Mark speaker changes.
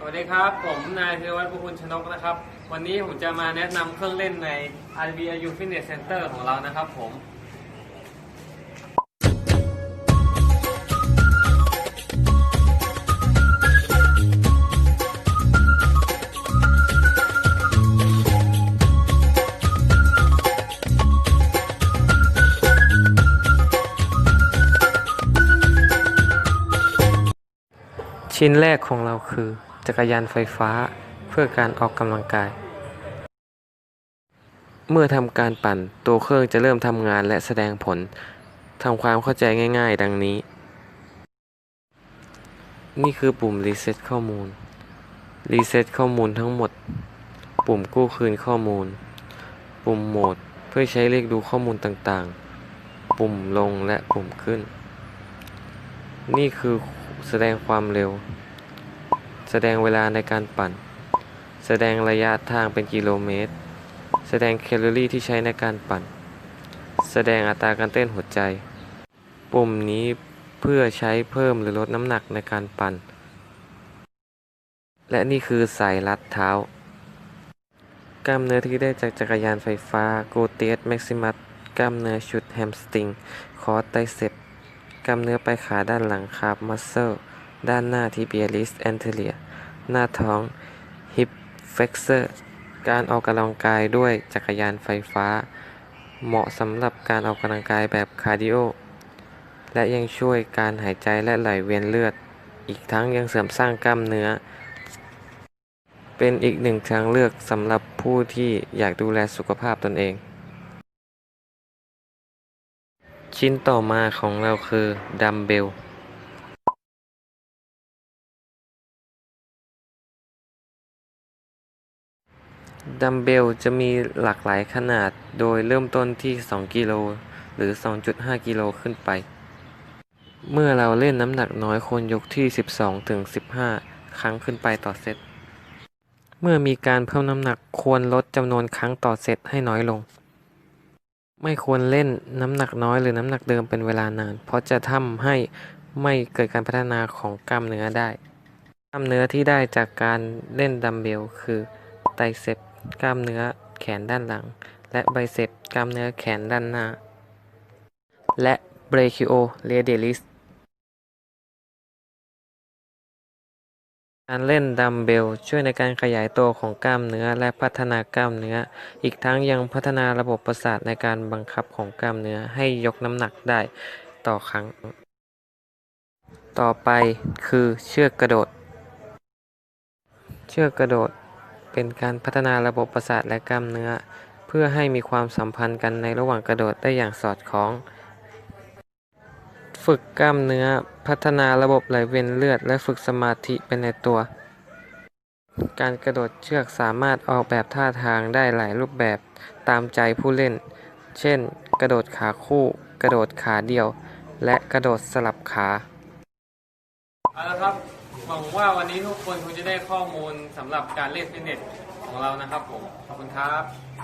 Speaker 1: สวัสดีครับ ผมนายธีรวัฒน์บุคุณชนกนะครับ วันนี้ผมจะมาแนะนำเครื่องเล่นใน RBIU Fitness Center ของเรานะครับผม ชิ้นแรกของเราคือ จักรยานไฟฟ้าเพื่อการออกกำลังกาย เมื่อทำการปั่นตัวเครื่องจะเริ่มทำงานและแสดงผลทำความเข้าใจง่าย ๆ ดังนี้ นี่คือปุ่มรีเซ็ตข้อมูลรีเซ็ตข้อมูลทั้งหมด ปุ่มกู้คืนข้อมูล ปุ่มโหมดเพื่อใช้เรียกดูข้อมูลต่างๆ ปุ่มลงและปุ่มขึ้น นี่คือแสดงความเร็ว แสดงเวลาในการปั่น แสดงระยะทางเป็นกิโลเมตร แสดงแคลอรี่ที่ใช้ในการปั่น แสดงอัตราการเต้นหัวใจ ปุ่มนี้เพื่อใช้เพิ่มหรือลดน้ำหนักในการปั่น และนี่คือสายรัดเท้ากล้ามเนื้อที่ได้จากจักรยานไฟฟ้า g o t e s Maximus กล้ามเนื้อชุดแฮมสตริง คอร์ไตเซปกล้ามเนื้อปลายขาด้านหลังคาบมัสเซล ด้านหน้าทิเบียลิสแอนเทเลีย หน้าท้องฮิปเฟกเซอร์ การออกกำลังกายด้วยจักรยานไฟฟ้า เหมาะสำหรับการออกกำลังกายแบบคาร์ดิโอ และยังช่วยการหายใจและไหลเวียนเลือด อีกทั้งยังเสริมสร้างกล้ามเนื้อ เป็นอีกหนึ่งทางเลือกสำหรับผู้ที่อยากดูแลสุขภาพตนเอง ชิ้นต่อมาของเราคือดัมเบล ดัมเบลจะมีหลากหลายขนาด โดยเริ่มต้นที่ 2 กิโลหรือ 2.5 กิโลขึ้นไป เมื่อเราเล่นน้ำหนักน้อยควรยกที่ 12ถึง15 ครั้งขึ้นไปต่อเซต เมื่อมีการเพิ่มน้ำหนักควรลดจำนวนครั้งต่อเซตให้น้อยลง ไม่ควรเล่นน้ำหนักน้อยหรือน้ำหนักเดิมเป็นเวลานาน เพราะจะทำให้ไม่เกิดการพัฒนาของกล้ามเนื้อได้ กล้ามเนื้อที่ได้จากการเล่นดัมเบลคือไตรเซป กล้ามเนื้อแขนด้านหลัง และไบเซปกล้ามเนื้อแขนด้านหน้า และเบรคิโอเรเดลิสการเล่นดัมเบลช่วยในการขยายตัวของกล้ามเนื้อและพัฒนากล้ามเนื้อ อีกทั้งยังพัฒนาระบบประสาทในการบังคับของกล้ามเนื้อให้ยกน้ำหนักได้ต่อครั้ง ต่อไปคือเชือกกระโดด เชือกกระโดด เป็นการพัฒนาระบบประสาทและกล้ามเนื้อ เพื่อให้มีความสัมพันธ์กันในระหว่างกระโดดได้อย่างสอดคล้อง ฝึกกล้ามเนื้อ พัฒนาระบบไหลเวียนเลือด และฝึกสมาธิเป็นในตัว การกระโดดเชือกสามารถออกแบบท่าทางได้หลายรูปแบบตามใจผู้เล่น เช่น กระโดดขาคู่ กระโดดขาเดียว และกระโดดสลับขา เอาละครับหวังว่าวันนี้ทุกคนคงจะได้ข้อมูลสำหรับการเล่นฟิตเนสของเรานะครับผมขอบคุณครับ